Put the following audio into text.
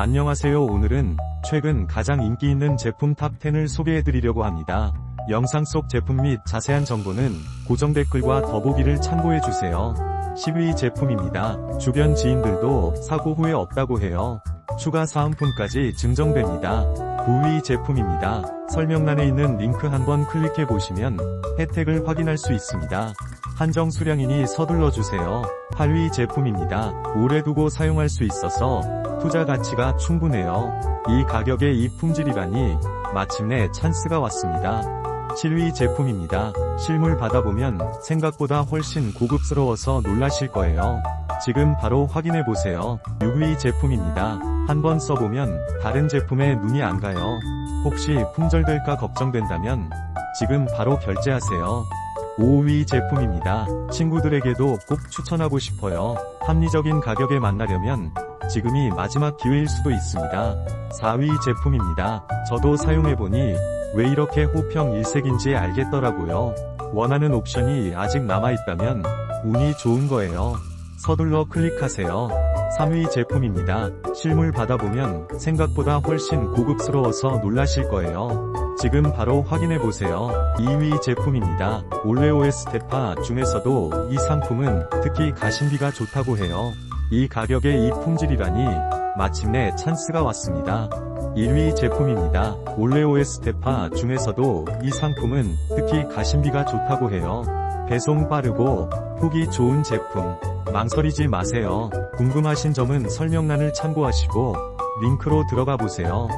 안녕하세요 오늘은 최근 가장 인기 있는 제품 탑10을 소개해드리려고 합니다. 영상 속 제품 및 자세한 정보는 고정 댓글과 더보기를 참고해주세요. 10위 제품입니다. 주변 지인들도 사고 후에 없다고 해요. 추가 사은품까지 증정됩니다. 9위 제품입니다. 설명란에 있는 링크 한번 클릭해보시면 혜택을 확인할 수 있습니다. 한정 수량이니 서둘러주세요. 8위 제품입니다. 오래 두고 사용할 수 있어서 투자 가치가 충분해요. 이 가격에 이 품질이라니 마침내 찬스가 왔습니다. 7위 제품입니다. 실물 받아보면 생각보다 훨씬 고급스러워서 놀라실 거예요. 지금 바로 확인해보세요. 6위 제품입니다. 한번 써보면 다른 제품에 눈이 안 가요. 혹시 품절될까 걱정된다면 지금 바로 결제하세요. 5위 제품입니다. 친구들에게도 꼭 추천하고 싶어요. 합리적인 가격에 만나려면 지금이 마지막 기회일 수도 있습니다. 4위 제품입니다. 저도 사용해보니 왜 이렇게 호평 일색인지 알겠더라고요. 원하는 옵션이 아직 남아있다면 운이 좋은 거예요. 서둘러 클릭하세요. 3위 제품입니다. 실물 받아보면 생각보다 훨씬 고급스러워서 놀라실 거예요. 지금 바로 확인해보세요. 2위 제품입니다. 올레오의 스테파 중에서도 이 상품은 특히 가심비가 좋다고 해요. 이 가격에 이 품질이라니 마침내 찬스가 왔습니다. 1위 제품입니다. 올레오의 스테파 중에서도 이 상품은 특히 가심비가 좋다고 해요. 배송 빠르고 후기 좋은 제품 망설이지 마세요. 궁금하신 점은 설명란을 참고하시고 링크로 들어가 보세요.